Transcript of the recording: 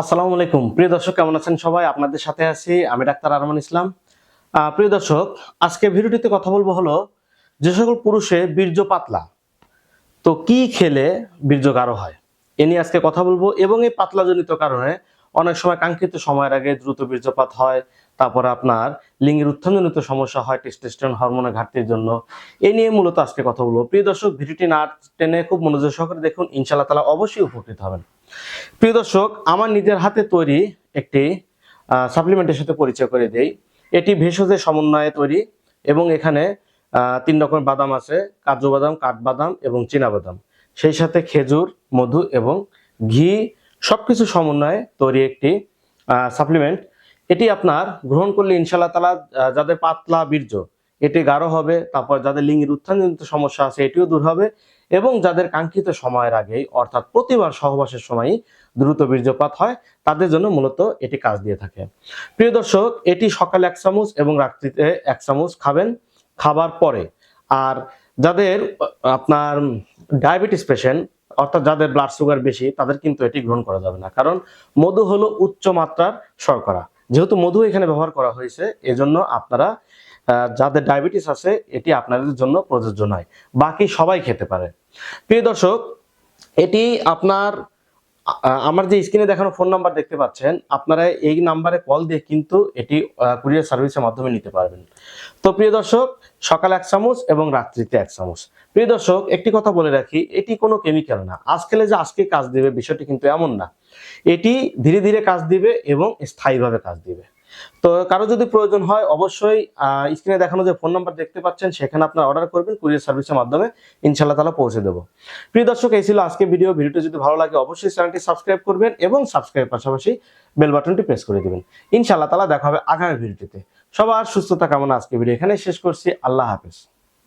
আসসালামু আলাইকুম। প্রিয় দর্শক, কেমন আছেন সবাই? আপনাদের সাথে আছি আমি ডাক্তার আরমান ইসলাম। প্রিয় দর্শক আজকে ভিডিওটিতে কথা বলব হলো যে সকল পুরুষে বীর্য পাতলা। তো কি খেলে বীর্য গাঢ় হয়? এ নিয়ে আজকে কথা বলব এবং এই পাতলাজনিত কারণে অনেক সময় কাঙ্ক্ষিত সময়ের আগে দ্রুত বীর্যপাত হয়, তারপরে আপনার লিঙ্গের উত্থানজনিত সমস্যা হয় টেস্টোস্টেরন হরমোনের ঘাটতির জন্য। এ নিয়ে মূলত আজকে কথা বলব। প্রিয় দর্শক, ভিডিওটি না টেনে খুব মনোযোগ সহকারে দেখুন। ইনশাআল্লাহ তালা অবশ্যই উপকৃত হবেন। প্রিয় দর্শক, আমার নিজের হাতে তৈরি একটি সাপ্লিমেন্টের সাথে পরিচয় করে দেই। এটি ভেষজের সমন্বয়ে তৈরি এবং এখানে তিন রকমের বাদাম আছে, কাজু বাদাম কাঠবাদাম এবং বাদাম। সেই সাথে খেজুর, মধু এবং ঘি সবকিছু সমন্বয়ে তৈরি একটি সাপ্লিমেন্ট এটি আপনার গ্রহণ করলে ইনশাল্লাহ তালা যাদের পাতলা বীর্য এটি গাঢ় হবে, তারপর যাদের লিঙ্গের উত্থানজনিত সমস্যা আছে এটিও দূর হবে এবং যাদের কাঙ্ক্ষিত সময়ের আগেই, অর্থাৎ প্রতিবার সহবাসের সময়ই দ্রুত বীর্যপাত হয়, তাদের জন্য মূলত এটি কাজ দিয়ে থাকে। প্রিয় দর্শক, এটি সকালে এক চামচ এবং রাত্রিতে এক চামচ খাবেন খাবার পরে। আর যাদের, আপনার ডায়াবেটিস পেশেন্ট, অর্থাৎ যাদের ব্লাড সুগার বেশি, তাদের কিন্তু এটি গ্রহণ করা যাবে না। কারণ মধু হলো উচ্চ মাত্রার শর্করা। যেহেতু মধু এখানে ব্যবহার করা হয়েছে, এজন্য আপনারা যাদের ডায়াবেটিস আছে, এটি আপনাদের জন্য প্রযোজ্য নয়। বাকি সবাই খেতে পারে। প্রিয় দর্শক, এটি আপনার আমার যে স্ক্রিনে দেখানো ফোন নাম্বার দেখতে পাচ্ছেন, আপনারা এই নাম্বারে কল দিয়ে কিন্তু এটি কুরিয়ার সার্ভিসের মাধ্যমে নিতে পারবেন। তো প্রিয় দর্শক, সকালে এক চামচ এবং রাত্রিতে এক চামচ। প্রিয় দর্শক, একটি কথা বলে রাখি, এটি কোনো কেমিক্যাল না। আজ খেলে যে আজকে কাজ দিবে, বিষয়টি কিন্তু এমন না। এটি ধীরে ধীরে কাজ দিবে এবং স্থায়ীভাবে কাজ দিবে। তো কারও যদি প্রয়োজন হয়, অবশ্যই স্ক্রিনে দেখানো যে ফোন নাম্বার দেখতে পাচ্ছেন, সেখানে আপনারা অর্ডার করবেন কুরিয়ার সার্ভিসের মাধ্যমে ইনশাল্লাহ তালা পৌঁছে দেবো। প্রিয় দর্শক, এই ছিল আজকে ভিডিও ভিডিওটি যদি ভালো লাগে, অবশ্যই চ্যানেলটি সাবস্ক্রাইব করবেন এবং সাবস্ক্রাইব পাশাপাশি বেল বাটনটি প্রেস করে দিবেন। ইনশাআল্লাহ তালা দেখা হবে আগামী ভিডিওটিতে সবার সুস্থতা কামনা আজকে ভিডিও এখানে শেষ করছি। আল্লাহ হাফেজ।